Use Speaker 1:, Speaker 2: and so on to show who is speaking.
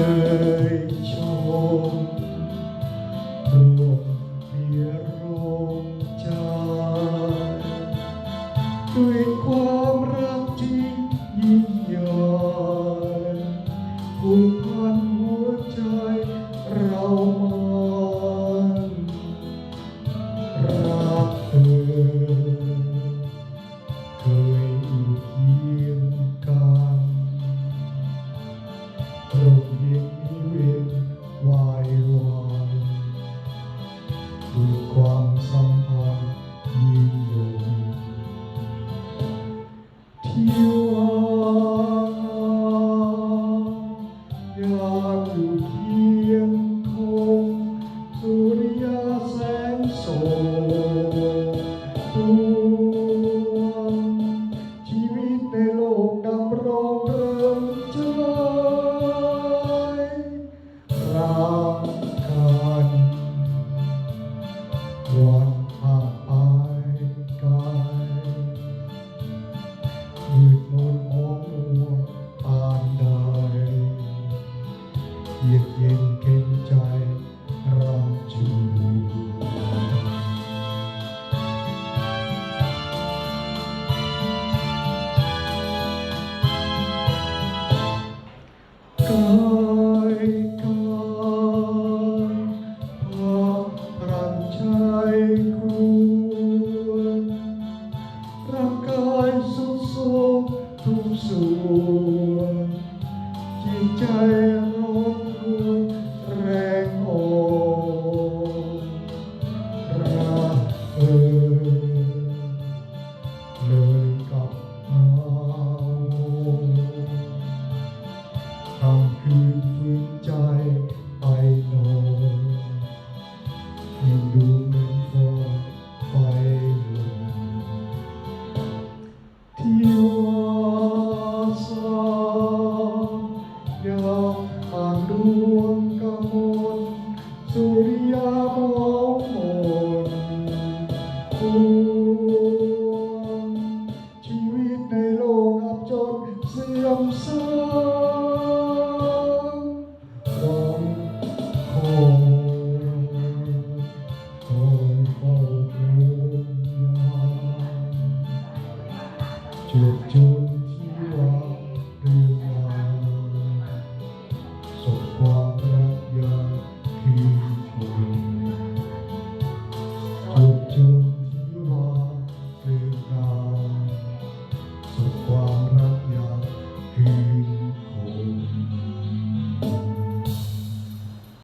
Speaker 1: ยชมรวมเพียรรวมใจด้วยความรักที่ยิ่งใหญ่ผูกพันหัวใจเรามันรักเธอ গিয়ে glória. ควรร่างกายสุดโทรมทุกส่วนจิตใจ ดวงกมลสุริยามองมนดวงชีวิตในโลกอับจนเสื่อมสามหวังคงคอยเฝ้าคงยาม จุดจนที่ว่าเรือ